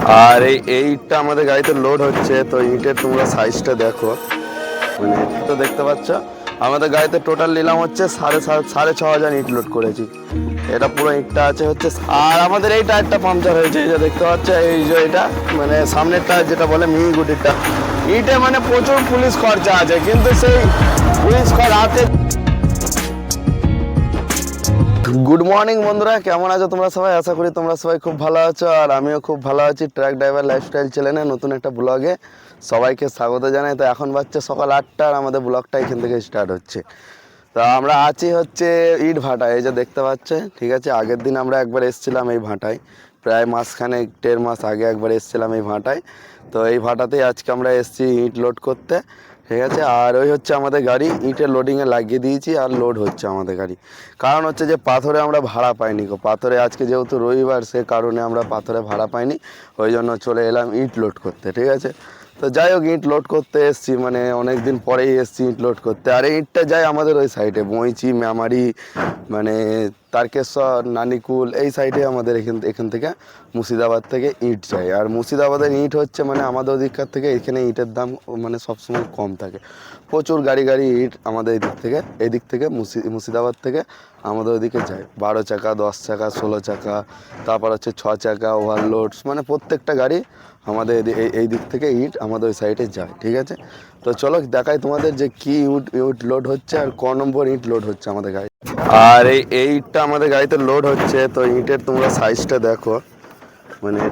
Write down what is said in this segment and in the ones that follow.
আর এই এই ইটটা আমাদের গাড়িতে লোড হচ্ছে, তো ইটের তোমরা সাইজটা দেখো। মানে তো দেখতে পাচ্ছ। আমাদের গাড়িতে টোটাল নিলাম হচ্ছে সাড়ে সাত- সাড়ে ছ হাজার ইট লোড করেছি। এটা পুরো ইটটা আছে হচ্ছে, আর আমাদের এই টায়ারটা পাংচার হয়েছে, এই যে দেখতে পাচ্ছ, এই যে এটা মানে সামনের টায়ার যেটা বলে মিনি গুটিরটা। ইটে মানে প্রচুর পুলিশ খরচা আছে, কিন্তু সেই পুলিশ খরচ হাতে গুড মর্নিং বন্ধুরা। কেমন আছো তোমরা সবাই? আশা করি তোমরা সবাই খুব ভালো আছো, আর আমিও খুব ভালো আছি ট্র্যাক ড্রাইভার লাইফস্টাইল চ্যানেলে নতুন একটা ব্লগে সবাইকে স্বাগত জানাই। তো এখন বাচ্চা সকাল আটটা, আর আমাদের ব্লগটা এখান থেকে স্টার্ট হচ্ছে। তো আমরা আছি হচ্ছে ইট ভাটায়, এই যে দেখতে পাচ্ছে, ঠিক আছে? আগের দিন আমরা একবার এসেছিলাম এই ভাটায়। প্রায় মাসখানে দেড় মাস আগে একবার এসেছিলাম এই ভাটায়। তো এই ভাটাতেই আজকে আমরা এসেছি ইট লোড করতে। ঠিক আছে? আর ওই হচ্ছে আমাদের গাড়ি, ইটের লোডিংয়ে লাগিয়ে দিয়েছি আর লোড হচ্ছে আমাদের গাড়ি। কারণ হচ্ছে যে পাথরে আমরা ভাড়া পাইনি গো। পাথরে আজকে যেহেতু রবিবার, সে কারণে আমরা পাথরে ভাড়া পাইনি। ওই জন্য চলে এলাম ইট লোড করতে, ঠিক আছে? তো যাই হোক, ইট লোড করতে এসছি মানে অনেক দিন পরেই এসছি ইট লোড করতে। আর ইটটা যায় আমাদের ওই সাইডে বইচি, মেমারি মানে তারকেশ্বর, নানিকুল, এই সাইডে আমাদের এখান এখান থেকে মুর্শিদাবাদ থেকে ইট যায়। আর মুর্শিদাবাদের ইট হচ্ছে মানে আমাদের ওদিককার থেকে এখানে ইটের দাম মানে সবসময় কম থাকে। প্রচুর গাড়ি গাড়ি ইট আমাদের এদিক থেকে এদিক থেকে মুর্শি- মুর্শিদাবাদ থেকে আমাদের ওদিকে যায়। বারো চাকা, দশ চাকা, ষোলো চাকা, তারপর হচ্ছে ছ চাকা ওভারলোডস মানে প্রত্যেকটা গাড়ি আমাদের এই দিক থেকে ইট আমাদের ওই সাইডে যায়, ঠিক আছে? তো চলো দেখাই তোমাদের যে কি ইট ইট লোড হচ্ছে আর ক নম্বর ইট লোড হচ্ছে আমাদের গাড়ি আর এই এই ইটটা আমাদের গাড়িতে লোড হচ্ছে, তো ইটের তোমরা সাইজটা দেখো। মানে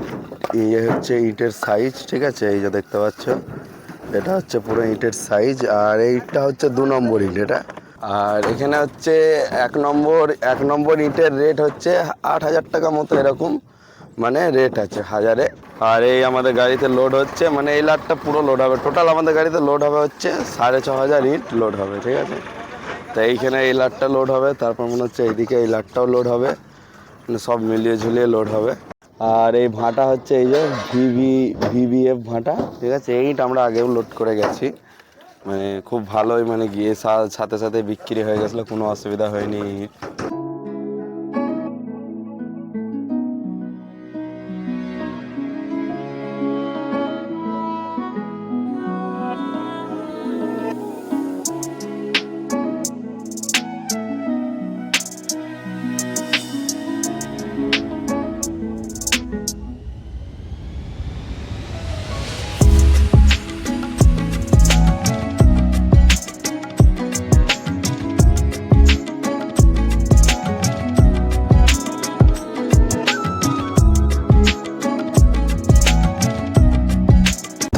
ইয়ে হচ্ছে ইটের সাইজ ঠিক আছে? এই যে দেখতে পাচ্ছ, এটা হচ্ছে পুরো ইটের সাইজ আর এই ইটটা হচ্ছে দু নম্বর ইট, এটা। আর এখানে হচ্ছে এক নম্বর এক নম্বর ইটের রেট হচ্ছে আট হাজার টাকা মতো এরকম মানে রেট আছে, হাজারে আর এই আমাদের গাড়িতে লোড হচ্ছে মানে এই লাটটা পুরো লোড হবে। টোটাল আমাদের গাড়িতে লোড হবে হচ্ছে সাড়ে ছ হাজার ইট লোড হবে, ঠিক আছে? তো এইখানে এই লাটটা লোড হবে, তারপর মনে হচ্ছে এইদিকে এই লাটটাও লোড হবে মানে সব মিলিয়ে ঝুলিয়ে লোড হবে। আর এই ভাঁটা হচ্ছে এই যে ভিভি ভিভিএফ ভাঁটা, ঠিক আছে? এইট আমরা আগেও লোড করে গেছি। মানে খুব ভালোই মানে গিয়ে সাথে সাথে বিক্রি হয়ে গেছিল, কোনো অসুবিধা হয়নি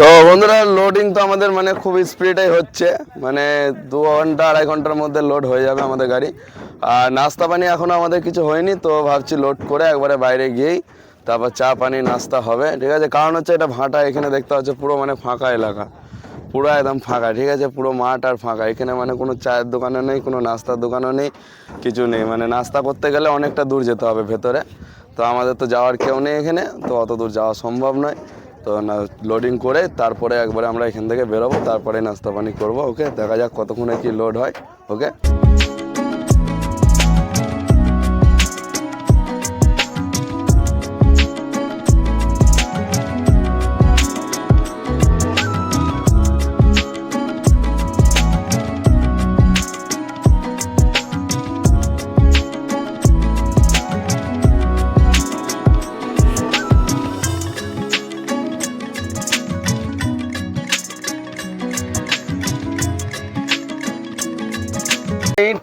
তো বন্ধুরা লোডিং তো আমাদের মানে খুব স্পিডে হচ্ছে। মানে দু ঘণ্টা আড়াই ঘণ্টার মধ্যে লোড হয়ে যাবে আমাদের গাড়ি। আর নাস্তা পানি এখনও আমাদের কিছু হয়নি তো ভাবছি লোড করে একবারে বাইরে গিয়েই তারপর চা পানি নাস্তা হবে। ঠিক আছে কারণ হচ্ছে এটা ভাঁটা এখানে দেখতে পাচ্ছ পুরো মানে ফাঁকা এলাকা। পুরো একদম ফাঁকা ঠিক আছে পুরো মাঠ আর ফাঁকা। এখানে মানে কোনো চায়ের দোকানও নেই কোনো নাস্তার দোকানও নেই কিছু নেই। মানে নাস্তা করতে গেলে অনেকটা দূর যেতে হবে ভেতরে। তো আমাদের তো যাওয়ার কেউ নেই এখানে তো অত দূর যাওয়া সম্ভব নয়। তো না লোডিং করে তারপরে একবারে আমরা এখান থেকে বেরোবো, তারপরে নাস্তা পানি করব ওকে দেখা যাক কতক্ষণে কি লোড হয় ওকে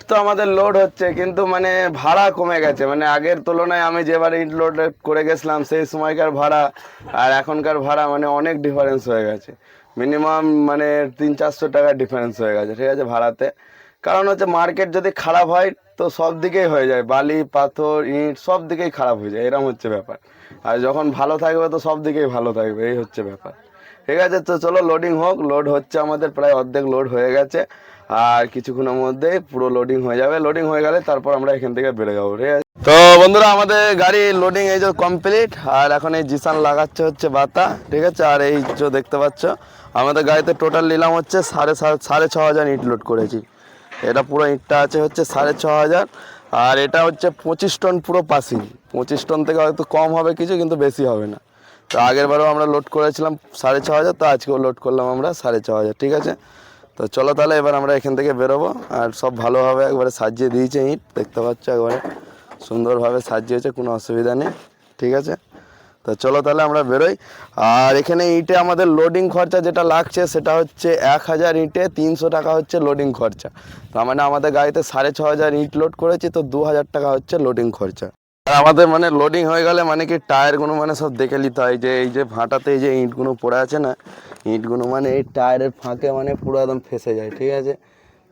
তো আমাদের লোড হচ্ছে, কিন্তু মানে ভাড়া কমে গেছে। মানে আগের তুলনায় আমি যেবার ইট লোড করে গেছিলাম, সেই সময়কার ভাড়া আর এখনকার ভাড়া মানে অনেক ডিফারেন্স হয়ে গেছে। মিনিমাম মানে তিন চারশো টাকার ডিফারেন্স হয়ে গেছে, ঠিক আছে, ভাড়াতে। কারণ হচ্ছে মার্কেট যদি খারাপ হয়, তো সব দিকেই হয়ে যায়। বালি, পাথর, ইট, সব দিকেই খারাপ হয়ে যায় এরকম হচ্ছে ব্যাপার। আর যখন ভালো থাকবে, তো সব দিকেই ভালো থাকবে, এই হচ্ছে ব্যাপার। ঠিক আছে, তো চলো লোডিং হোক লোড হচ্ছে আমাদের, প্রায় অর্ধেক লোড হয়ে গেছে। আর কিছুক্ষণের মধ্যে পুরো লোডিং হয়ে যাবে। লোডিং হয়ে গেলে তারপর আমরা এখান থেকে বেড়ে যাব, ঠিক আছে? তো বন্ধুরা, আমাদের গাড়ি লোডিং এই যে কমপ্লিট আর এখন এই জিসান লাগাচ্ছে হচ্ছে বাতা, ঠিক আছে? আর এই যে দেখতে পাচ্ছ, আমাদের গাড়িতে টোটাল নিলাম হচ্ছে সাড়ে সাড়ে ছ হাজার ইট লোড করেছি। এটা পুরো ইটটা আছে হচ্ছে সাড়ে ছ হাজার, আর এটা হচ্ছে পঁচিশ টন পুরো পাসিং। পঁচিশ টন থেকে হয়তো কম হবে কিছু, কিন্তু বেশি হবে না। তো আগের বারও আমরা লোড করেছিলাম সাড়ে ছ হাজার, তো আজকেও লোড করলাম আমরা সাড়ে ছ হাজার, ঠিক আছে? তো চলো তাহলে এবার আমরা এখান থেকে বেরোবো। আর সব ভালোভাবে একবারে সাজিয়ে দিয়েছে ইট, দেখতে পাচ্ছ একবারে সুন্দরভাবে সাজিয়েছে, কোনো অসুবিধা নেই, ঠিক আছে? তো চলো তাহলে আমরা বেরোই। আর এখানে ইটে আমাদের লোডিং খরচা যেটা লাগছে সেটা হচ্ছে এক হাজার ইটে তিনশো টাকা হচ্ছে লোডিং খরচা। তার মানে আমাদের গাড়িতে সাড়ে ছ হাজার ইট লোড করেছি, তো দু হাজার টাকা হচ্ছে লোডিং খরচা। আর আমাদের মানে লোডিং হয়ে গেলে মানে কি টায়ারগুলো মানে সব দেখে নিতে হয় যে এই যে ভাঁটাতে এই যে ইটগুলো পড়ে আছে না, ইটগুলো মানে এই টায়ারের ফাঁকে মানে পুরো একদম ফেসে যায়, ঠিক আছে?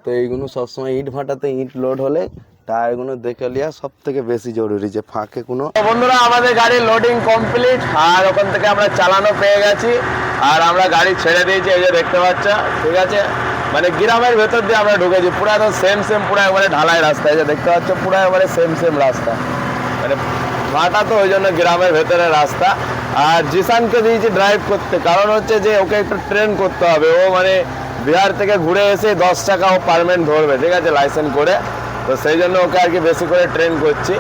তো এইগুলো সবসময় ইট ভাঁটাতে ইট লোড হলে টায়ারগুলো দেখে লিয়া সব থেকে বেশি জরুরি যে ফাঁকে কোনো। বন্ধুরা, আমাদের গাড়ি লোডিং কমপ্লিট আর ওখান থেকে আমরা চালানো পেয়ে গেছি, আর আমরা গাড়ি ছেড়ে দিয়েছি, এই যে দেখতে পাচ্ছ, ঠিক আছে? মানে গ্রামের ভেতর দিয়ে আমরা ঢুকেছি, পুরো একদম সেম সেম পুরো একবারে ঢালাই রাস্তা, এই যে দেখতে পাচ্ছ, পুরো একবারে সেম সেম রাস্তা। মানে ভাটা তো ওই জন্য গ্রামের ভেতরে রাস্তা। আর জিসানকে দিয়েছি ড্রাইভ করতে। কারণ হচ্ছে যে ওকে একটু ট্রেন করতে হবে। ও মানে বিহার থেকে ঘুরে এসে দশ টাকা ও পারমেন্ট ধরবে, ঠিক আছে লাইসেন্স করে। তো সেই জন্য ওকে আর কি বেশি করে ট্রেন করছি।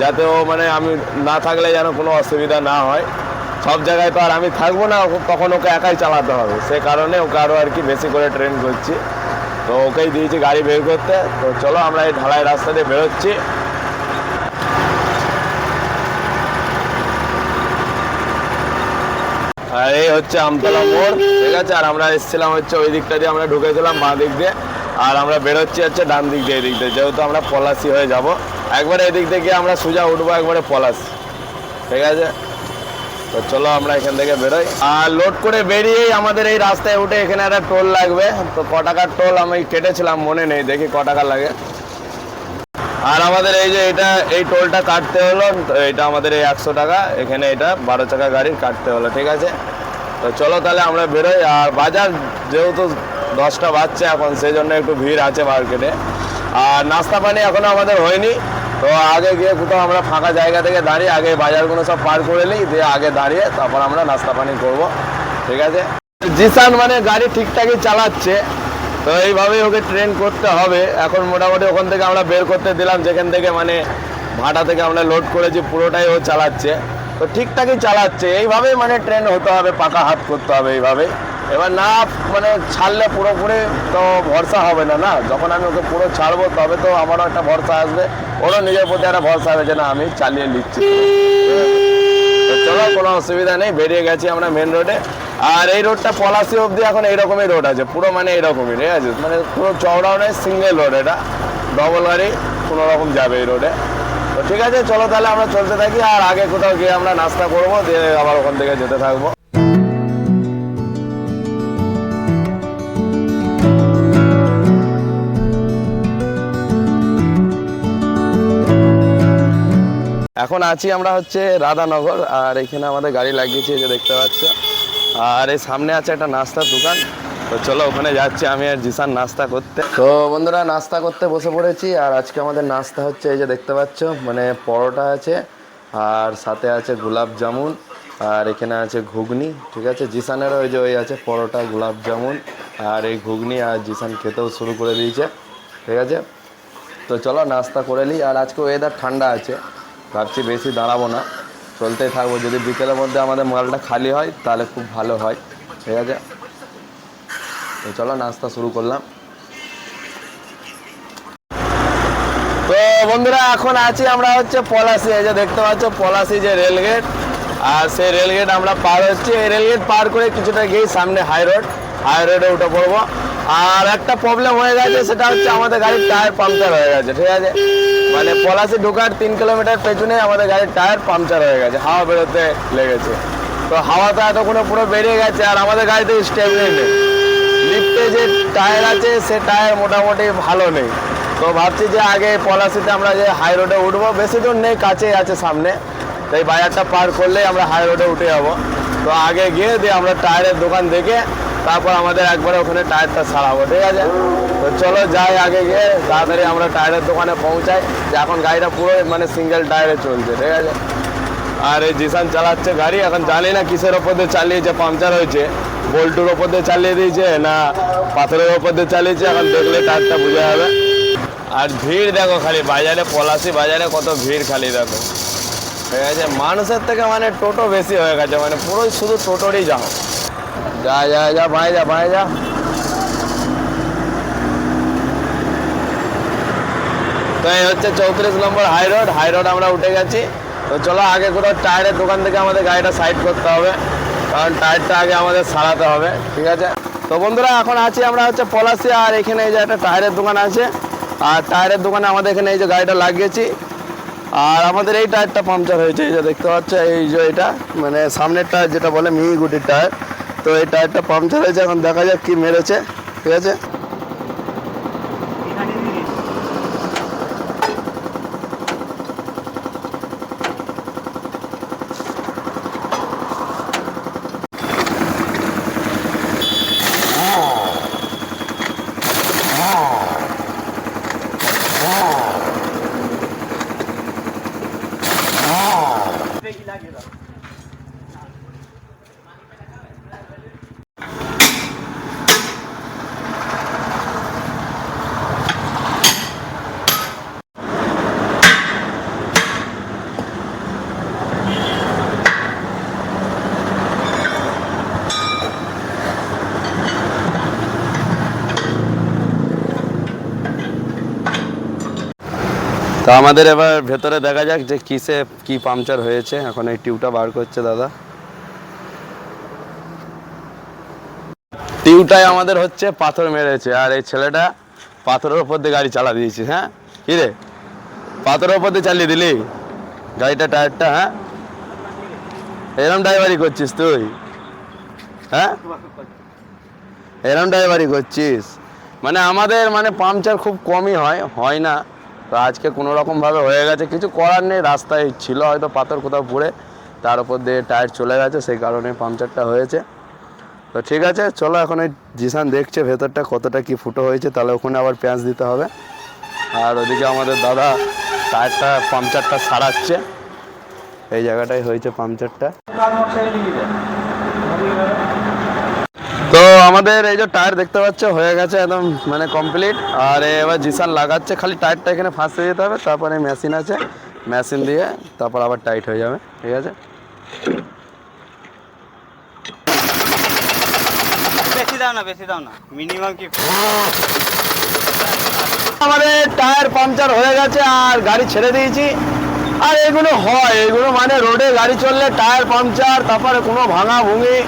যাতে ও মানে আমি না থাকলে যেন কোনো অসুবিধা না হয়। সব জায়গায় তো আর আমি থাকব না তখন ওকে একাই চালাতে হবে। সে কারণে ওকে আরও আর কি বেশি করে ট্রেন করছি। তো ওকেই দিয়েছি গাড়ি বের করতে। তো চলো আমরা এই ঢালাই রাস্তা দিয়ে বেরোচ্ছি। আর এই হচ্ছে আমতলা মোড়, ঠিক আছে? আর আমরা এসেছিলাম হচ্ছে ওই দিকটা দিয়ে আমরা ঢুকেছিলাম বাঁ দিক দিয়ে। আর আমরা বেরোচ্ছি হচ্ছে ডান দিক দিয়ে, এই দিক দিয়ে। যেহেতু আমরা পলাশি হয়ে যাব। একবারে এদিক থেকে আমরা সোজা উঠবো একবারে পলাশি, ঠিক আছে? তো চলো আমরা এখান থেকে বেরোই। আর লোড করে বেরিয়েই আমাদের এই রাস্তায় উঠে এখানে একটা টোল লাগবে। তো ক টাকার টোল আমি কেটেছিলাম, মনে নেই, দেখি ক টাকা লাগে। আর আমাদের এই যে এটা, এই টোলটা কাটতে হলো এটা আমাদের এই একশো টাকা, এখানে এটা বারো চাকা গাড়ির কাটতে হলো, ঠিক আছে? তো চলো তাহলে আমরা বেরোই, আর বাজার যেহেতু দশটা বাজছে এখন সেই জন্য একটু ভিড় আছে মার্কেটে। আর নাস্তা পানি এখনও আমাদের হয়নি, তো আগে গিয়ে কোথাও আমরা ফাঁকা জায়গা থেকে দাঁড়িয়ে, আগে বাজারগুলো সব পার করে নিই, দিয়ে আগে দাঁড়িয়ে তারপর আমরা নাস্তা পানি করব, ঠিক আছে? জিসান মানে গাড়ি ঠিকঠাকই চালাচ্ছে তো এইভাবেই ওকে ট্রেন করতে হবে। এখন মোটামুটি ওখান থেকে আমরা বের করতে দিলাম, যেখান থেকে মানে ভাটা থেকে আমরা লোড করেছি, পুরোটাই ও চালাচ্ছে। তো ঠিকঠাকই চালাচ্ছে। এইভাবেই মানে ট্রেন হতে হবে, পাকা হাত করতে হবে এইভাবেই। এবার না মানে ছাড়লে পুরোপুরি তো ভরসা হবে না না। যখন আমি ওকে পুরো ছাড়বো, তবে তো আমারও একটা ভরসা আসবে। ওরও নিজের প্রতি একটা ভরসা হবে যে না, আমি চালিয়ে নিচ্ছি। চলো, কোনো অসুবিধা নেই। বেরিয়ে গেছি আমরা মেন রোডে আর এই রোডটা পলাশি অবধি এখন এইরকমই রোড আছে। পুরো মানে এইরকমই, ঠিক আছে? মানে পুরো চওড়াও নেই সিঙ্গেল রোড এটা। ডবল গাড়ি, কোনো রকম যাবে এই রোডে তো ঠিক আছে, চলো তাহলে আমরা চলতে থাকি, আর আগে কোথাও গিয়ে আমরা নাস্তা করব, দিয়ে আবার ওখান থেকে যেতে থাকব। এখন আছি আমরা হচ্ছে রাধানগর, আর এখানে আমাদের গাড়ি লাগিয়েছি যে দেখতে পাচ্ছ। আর এই সামনে আছে একটা নাস্তার দোকান। তো চলো ওখানে যাচ্ছি, আমি আর জিসান নাস্তা করতে। তো বন্ধুরা, নাস্তা করতে বসে পড়েছি, আর আজকে আমাদের নাস্তা হচ্ছে এই যে দেখতে পাচ্ছ মানে পরোটা আছে, আর সাথে আছে গোলাপ জামুন, আর এখানে আছে ঘুগনি, ঠিক আছে? জিসানেরও ওই যে ওই আছে পরোটা, গোলাপ জামুন, আর এই ঘুগনি আর জিসান খেতেও শুরু করে দিয়েছে, ঠিক আছে? তো চলো নাস্তা করে নিই, আর আজকে ওয়েদার ঠান্ডা আছে, ভাবছি বেশি দাঁড়াবো না। চলতেই থাকব। যদি বিকেলের মধ্যে আমাদের মালটা খালি হয়, তাহলে খুব ভালো হয়। ঠিক আছে? তো চলো, নাস্তা শুরু করলাম। তো বন্ধুরা, এখন আছি আমরা হচ্ছে পলাশি। এই যে দেখতে পাচ্ছ, পলাশি যে রেলগেট আর সেই রেলগেট আমরা পার হচ্ছি। এই রেলগেট পার করে কিছুটা গিয়ে সামনে হাই রোড। হাই রোডে উঠে পড়ব। আর একটা প্রবলেম হয়ে গেছে, সেটা হচ্ছে আমাদের গাড়ির টায়ার পাংচার হয়ে গেছে। ঠিক আছে? মানে পলাশি ঢোকার তিন কিলোমিটার পেছনে আমাদের গাড়ির টায়ার পাংচার হয়ে গেছে, হাওয়া বেরোতে লেগেছে। তো হাওয়া তো এতক্ষণে পুরো বেরিয়ে গেছে আর আমাদের গাড়িতে স্টেবলি নেই। লিফটে যে টায়ার আছে, সে টায়ার মোটামুটি ভালো নেই। তো ভাবছি যে আগে পলাশিতে আমরা যে হাই রোডে উঠবো, বেশি দূর নেই, কাছেই আছে সামনে। তো এই বাজারটা পার করলেই আমরা হাই রোডে উঠে যাব। তো আগে গিয়ে দিয়ে আমরা টায়ারের দোকান দেখে তারপর আমাদের একবারে ওখানে টায়ারটা সারাবো ঠিক আছে? তো চলো যাই আগে গিয়ে, তাড়াতাড়ি আমরা টায়ারের দোকানে পৌঁছাই। যে এখন গাড়িটা পুরো মানে সিঙ্গেল টায়ারে চলছে, ঠিক আছে? আর এই জিসান চালাচ্ছে গাড়ি, এখন জানি না কিসের ওপর দিয়ে চালিয়েছে, পাংচার হয়েছে, বল্টুর ওপর দিয়ে চালিয়ে দিয়েছে না পাথরের ওপর দিয়ে চালিয়েছে, এখন দেখলে টায়ারটা বোঝা যাবে। আর ভিড় দেখো খালি, বাজারে, পলাশি বাজারে কত ভিড় খালি দেখো। ঠিক আছে? মানুষের থেকে মানে টোটো বেশি হয়ে গেছে মানে পুরোই শুধু টোটোরই যাও যা যা যা ভাই যা ভাই যা। তো এই হচ্ছে চৌত্রিশ নম্বর হাই রোড হাই রোড আমরা উঠে গেছি। তো চলো আগে কোথাও টায়ারের দোকান থেকে আমাদের গাড়িটা সাইড করতে হবে। কারণ টায়ারটা আগে আমাদের সারাতে হবে, ঠিক আছে? তো বন্ধুরা, এখন আছি আমরা হচ্ছে পলাশি, আর এখানে এই যে একটা টায়ারের দোকান আছে। আর টায়ারের দোকানে আমাদের এখানে এই যে গাড়িটা লাগিয়েছি। আর আমাদের এই টায়ারটা পাংচার হয়েছে, এই যে দেখতে পাচ্ছ, এই যে এটা। মানে সামনের টায়ার যেটা বলে মিহি গুটির টায়ার। তো এই টায়ারটা পাংচার হয়েছে এখন দেখা যাক কি মেরেছে ঠিক আছে? তো আমাদের এবার ভেতরে দেখা যাক যে কিসে কি পাংচার হয়েছে। এখন এই টিউবটা বার করছে দাদা। টিউবটাই আমাদের হচ্ছে পাথর মেরেছে। আর এই ছেলেটা পাথরের ওপর দিয়ে গাড়ি চালা দিয়েছে হ্যাঁ? কি রে? পাথরের ওপর দিয়ে চালিয়ে দিলি? গাড়িটা, টায়ারটা হ্যাঁ? এরম ড্রাইভারি করছিস তুই? হ্যাঁ? এরম ড্রাইভারি করছিস? মানে আমাদের মানে পাংচার খুব কমই হয় হয় না। তো আজকে কোনো রকমভাবে হয়ে গেছে, কিছু করার নেই, রাস্তায় ছিল হয়তো পাথর কোথাও পড়ে, তার উপর দিয়ে টায়ার চলে গেছে, সেই কারণে পাংচারটা হয়েছে। তো ঠিক আছে, চলো এখন ওই জিসান দেখছে ভেতরটা কতটা কি ফুটো হয়েছে, তাহলে ওখানে আবার পেঁয়াজ দিতে হবে। আর ওদিকে আমাদের দাদা টায়ারটা, পাংচারটা সারাচ্ছে। এই জায়গাটাই হয়েছে পাংচারটা। তো আমাদের এই যে টায়ার দেখতে পাচ্ছ হয়ে গেছে একদম মানে কমপ্লিট আর এবার জিসান লাগাচ্ছে খালি টায়ারটা এখানে ফাঁসতে যেতে হবে তারপরে মেশিন আছে। মেশিন দিয়ে তারপর আবার টাইট হয়ে যাবে ঠিক আছে? বেশি দাও না বেশি দাও না। মিনিমাম কি? আমাদের টায়ার পাংচার হয়ে গেছে আর গাড়ি ছেড়ে দিয়েছি। আর এগুলো হয় এগুলো মানে রোডে গাড়ি চললে টায়ার পাংচার তারপরে কোনো ভাঙা ভুঙি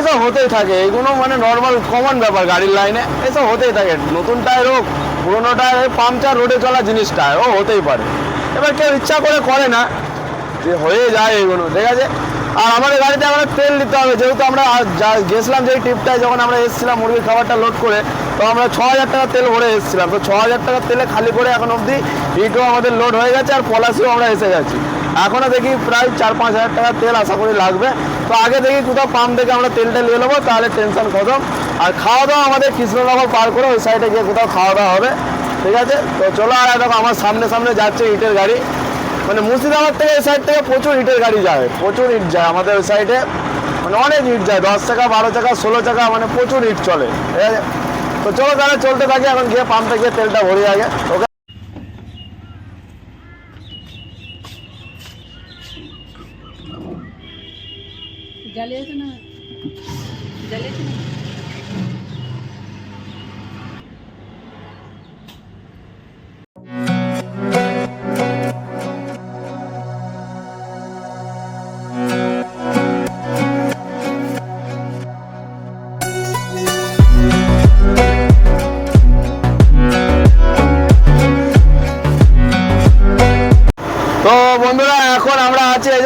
এসব হতেই থাকে। এগুলো মানে নর্মাল কমন ব্যাপার গাড়ির লাইনে এসব হতেই থাকে। নতুন টায়ার হোক, পুরোনো টায়ার পাংচার রোডে চলা জিনিসটা ও হতেই পারে। এবার কেউ ইচ্ছা করে করে না, যে হয়ে যায় এগুলো, ঠিক আছে? আর আমাদের গাড়িতে আমরা তেল দিতে হবে। যেহেতু আমরা গেছিলাম যে ট্রিপটায় যখন আমরা এসেছিলাম মুরগির খাবারটা লোড করে, তো আমরা ছ হাজার টাকা তেল ভরে এসেছিলাম। তো ছ হাজার টাকা তেলে খালি করে এখন অবধি ইটও আমাদের লোড হয়ে গেছে আর পলাশিও আমরা এসে গেছি। এখনও দেখি প্রায় চার পাঁচ হাজার টাকা তেল আশা করি লাগবে। তো আগে দেখি কোথাও পাম্প থেকে আমরা তেলটা নিয়ে নেব, তাহলে টেনশন খতম। আর খাওয়া দাওয়া আমাদের কৃষ্ণনগর পার করে ওই সাইডে গিয়ে কোথাও খাওয়া দাওয়া হবে, ঠিক আছে? তো চলো আর দেখো, আমার সামনে সামনে যাচ্ছে ইটের গাড়ি। মানে মুর্শিদাবাদ থেকে এই সাইড থেকে প্রচুর ইটের গাড়ি যায়, প্রচুর ইট যায় আমাদের ওই সাইডে মানে অনেক ইট যায়, দশ টাকা বারো টাকা ষোলো টাকা মানে প্রচুর ইট চলে, ঠিক আছে? তো চলো তাহলে চলতে থাকি, এখন গিয়ে পাম্পে গিয়ে তেলটা ভরি আগে ওকে জ্বালিয়েছে না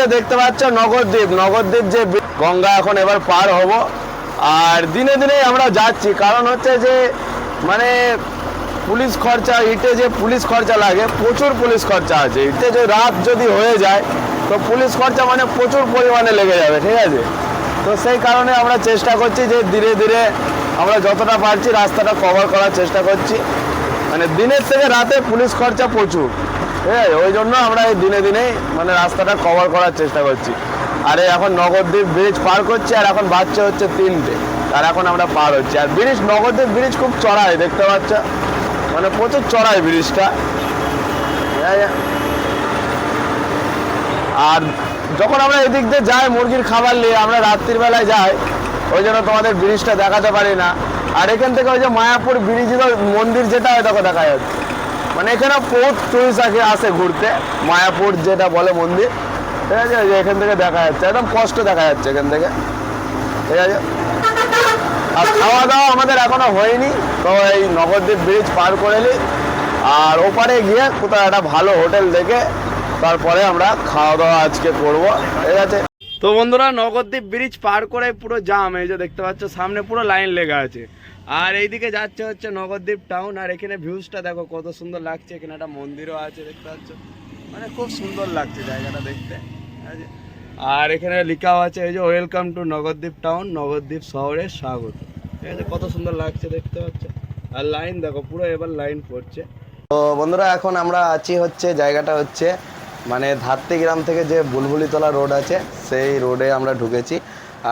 যে দেখতে পাচ্ছ, নগরদ্বীপ। নগরদ্বীপ যে গঙ্গা এখন এবার পার হব। আর দিনে দিনে আমরা যাচ্ছি। কারণ হচ্ছে যে মানে পুলিশ খরচা, ইটে যে পুলিশ খরচা লাগে, প্রচুর পুলিশ খরচা আছে। ইটে যে রাত যদি হয়ে যায়, তো পুলিশ খরচা মানে প্রচুর পরিমাণে লেগে যাবে, ঠিক আছে? তো সেই কারণে আমরা চেষ্টা করছি যে ধীরে ধীরে আমরা যতটা পারছি রাস্তাটা কভার করার চেষ্টা করছি। মানে দিনের থেকে রাতে পুলিশ খরচা প্রচুর। ঠিক আছে ওই জন্য আমরা এই দিনে দিনেই মানে রাস্তাটা কভার করার চেষ্টা করছি। আরে, এখন নগরদ্বীপ ব্রিজ পার করছি আর এখন বাচ্চা হচ্ছে তিনটে। আর এখন আমরা পার হচ্ছি। আর ব্রিজ নগরদ্বীপ ব্রিজ খুব চড়াই, দেখতে পাচ্ছ? মানে প্রচুর চড়াই ব্রিজটা ঠিক আর যখন আমরা এদিক দিয়ে যাই, মুরগির খাবার নিয়ে, আমরা রাত্রির বেলায় যাই, ওই জন্য তোমাদের ব্রিজটা দেখাতে পারি না। আর এখান থেকে ওই যে মায়াপুর ব্রিজের মন্দির যেটা হয় তখন দেখা যাচ্ছে। মানে এখানে বহুত টুরিস্ট আসে ঘুরতে, মায়াপুর যেটা বলে মন্দির। ঠিক আছে এখান থেকে দেখা যাচ্ছে, একদম কষ্ট দেখা যাচ্ছে এখান থেকে। ঠিক আছে? আর খাওয়া দাওয়া আমাদের এখনও হয়নি, তো এই নগরদ্বীপ ব্রিজ পার করে নিই। আর ওপারে গিয়ে কোথাও একটা ভালো হোটেল দেখে তারপরে আমরা খাওয়া দাওয়া আজকে করব। ঠিক আছে? তো বন্ধুরা নগরদ্বীপ ব্রিজ পার করে পুরো জাম এই যে দেখতে পাচ্ছ, সামনে পুরো লাইন লেগে আছে। আর এইদিকে যাচ্ছে হচ্ছে নগরদ্বীপ টাউন আর এখানে ভিউজটা দেখো কত সুন্দর লাগছে। এখানে একটা মন্দিরও আছে, দেখতে পাচ্ছ? মানে খুব সুন্দর লাগছে জায়গাটা দেখতে? আর এখানে লেখাও আছে, এই যে welcome to Nagardwip town Nagardwip শহরে স্বাগত। ঠিক আছে কত সুন্দর লাগছে দেখতে পাচ্ছ? আর লাইন দেখো, পুরো এবার লাইন পড়ছে। তো বন্ধুরা, এখন আমরা আছি হচ্ছে, জায়গাটা হচ্ছে মানে ধাত্তি গ্রাম থেকে যে বুলবুলিতলা রোড আছে, সেই রোডে আমরা ঢুকেছি।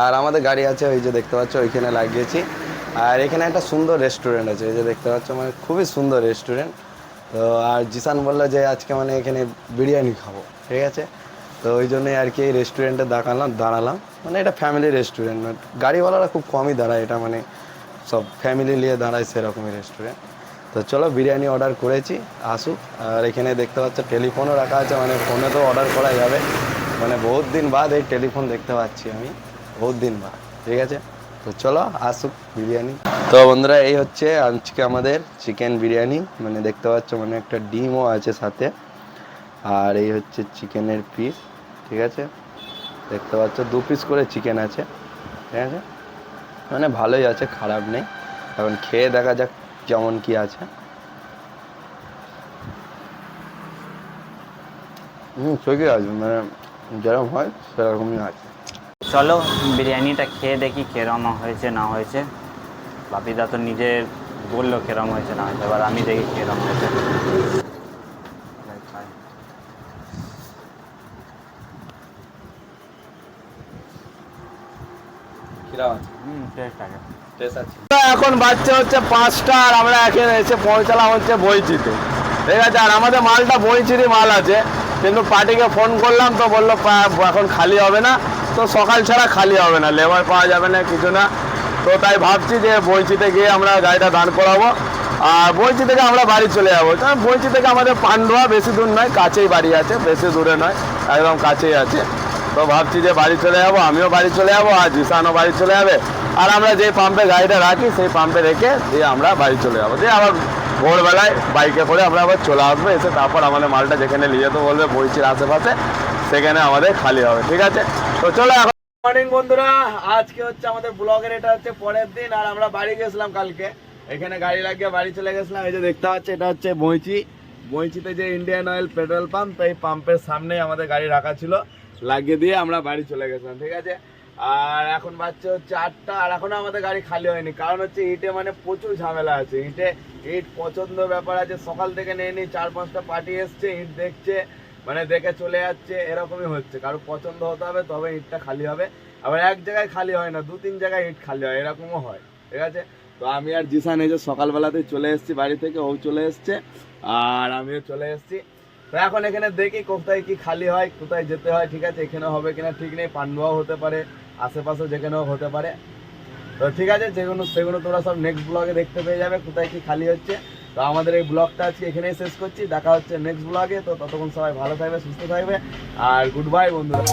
আর আমাদের গাড়ি আছে, ওই যে দেখতে পাচ্ছ, ওইখানে লাগিয়েছি। আর এখানে একটা সুন্দর রেস্টুরেন্ট আছে, এই যে দেখতে পাচ্ছ মানে খুবই সুন্দর রেস্টুরেন্ট তো আর জিসান বলল যে আজকে মানে এখানে বিরিয়ানি খাব, ঠিক আছে? তো ওই জন্যই আর কি এই রেস্টুরেন্টে দাঁড়ালাম দাঁড়ালাম। মানে এটা ফ্যামিলি রেস্টুরেন্ট গাড়িওয়ালারা খুব কমই দাঁড়ায়, এটা মানে সব ফ্যামিলি নিয়ে দাঁড়ায় সেরকমই রেস্টুরেন্ট তো চলো বিরিয়ানি অর্ডার করেছি, আসুক। আর এখানে দেখতে পাচ্ছ টেলিফোনও রাখা আছে মানে ফোনে তো অর্ডার করা যাবে। মানে বহুত দিন বাদ এই টেলিফোন দেখতে পাচ্ছি আমি, বহুত দিন বাদ, ঠিক আছে? তো চলো, আসুক বিরিয়ানি। তো বন্ধুরা, এই হচ্ছে আজকে আমাদের চিকেন বিরিয়ানি। মানে দেখতে পাচ্ছ মানে একটা ডিমও আছে সাথে। আর এই হচ্ছে চিকেনের পিস, ঠিক আছে? দেখতে পাচ্ছ, দু পিস করে চিকেন আছে, ঠিক আছে? মানে ভালোই আছে, খারাপ নেই। এখন খেয়ে দেখা যাক কেমন কি আছে। হুম, ঠিকই আছে মানে যেরকম হয় সেরকমই আছে। চলো বিরিয়ানিটা খেয়ে দেখি কেরম হয়েছে না হয়েছে। বাপিদা তো নিজে বলল কেরম হয়েছে না হয়েছে। এবার আমি দেখি কেরম হয়েছে। হুম টেস্ট আছে। এখন বাচ্চা হচ্ছে পাঁচটা আর আমরা এখানে এসে পৌঁছালাম হচ্ছে বইচিতে। ঠিক আছে আর আমাদের মালটা বইচিরই মাল আছে। কিন্তু পার্টিকে ফোন করলাম তো বলল এখন খালি হবে না। তো সকাল ছাড়া খালি হবে না, লেবার পাওয়া যাবে না কিছু না। তো তাই ভাবছি যে বইচিতে গিয়ে আমরা গাড়িটা দান করাবো। আর বইচি থেকে আমরা বাড়ি চলে যাব। বইচি থেকে আমাদের পান্ডুয়া বেশি দূর নয়, কাছেই বাড়ি আছে, বেশি দূরে নয়, একদম কাছেই আছে। তো ভাবছি যে বাড়ি চলে যাব, আমিও বাড়ি চলে যাব, আর জিসানও বাড়ি চলে যাবে। আর আমরা যে পাম্পে গাড়িটা রাখি, সেই পাম্পে রেখে দিয়ে আমরা বাড়ি চলে যাব। দিয়ে আবার ভোরবেলায় বাইকে করে আমরা আবার চলে আসব, এসে তারপর আমাদের মালটা যেখানে নিয়ে যেতে বলবে বইচির আশেপাশে। সেখানে আমাদের খালি হবে, ঠিক আছে? তো চলো এখন মর্নিং বন্ধুরা, আজকে হচ্ছে আমাদের ব্লগের এটা হচ্ছে পরের দিন, আর আমরা বাড়ি গেছিলাম কালকে। এখানে গাড়ি লাগিয়ে বাড়ি চলে গেছিলাম, এই যে দেখতে পাচ্ছি, এটা হচ্ছে বইচি বইচিতে যে ইন্ডিয়ান অয়েল পেট্রোল পাম্প এই পাম্পের সামনেই আমাদের গাড়ি রাখা ছিল, লাগিয়ে দিয়ে আমরা বাড়ি চলে গেছিলাম, ঠিক আছে? আর এখন বাচ্চা হচ্ছে আটটা, আর এখনও আমাদের গাড়ি খালি হয়নি, কারণ হচ্ছে ইটে মানে প্রচুর ঝামেলা আছে। ইটে, ইট পছন্দ ব্যাপার আছে, সকাল থেকে নিয়ে নি চার পাঁচটা পার্টি এসছে, ইট দেখছে মানে দেখে চলে যাচ্ছে, এরকমই হচ্ছে। কারও পছন্দ হতে হবে, তবে ইটটা খালি হবে। আবার এক জায়গায় খালি হয় না, দু তিন জায়গায় ইট খালি হয়, এরকমও হয়, ঠিক আছে? তো আমি আর জিসান এই যে সকালবেলাতেই চলে এসেছি, বাড়ি থেকে ও চলে এসছে, আর আমিও চলে এসেছি। তো এখন এখানে দেখি কোথায় কি খালি হয়, কোথায় যেতে হয়, ঠিক আছে? এখানে হবে কিনা ঠিক নেই, পান্ডুয়াও হতে পারে, আশেপাশে যেখানেও হতে পারে। তো ঠিক আছে যেগুলো সেগুলো তোমরা সব নেক্সট ব্লগে দেখতে পেয়ে যাবে, কোথায় কি খালি হচ্ছে। তো আমাদের এই ব্লগটা আজকে এখানেই শেষ করছি। দেখা হচ্ছে নেক্সট ব্লগে তো ততক্ষণ সবাই ভালো থাকবে, সুস্থ থাকবে। আর গুড বাই বন্ধুরা।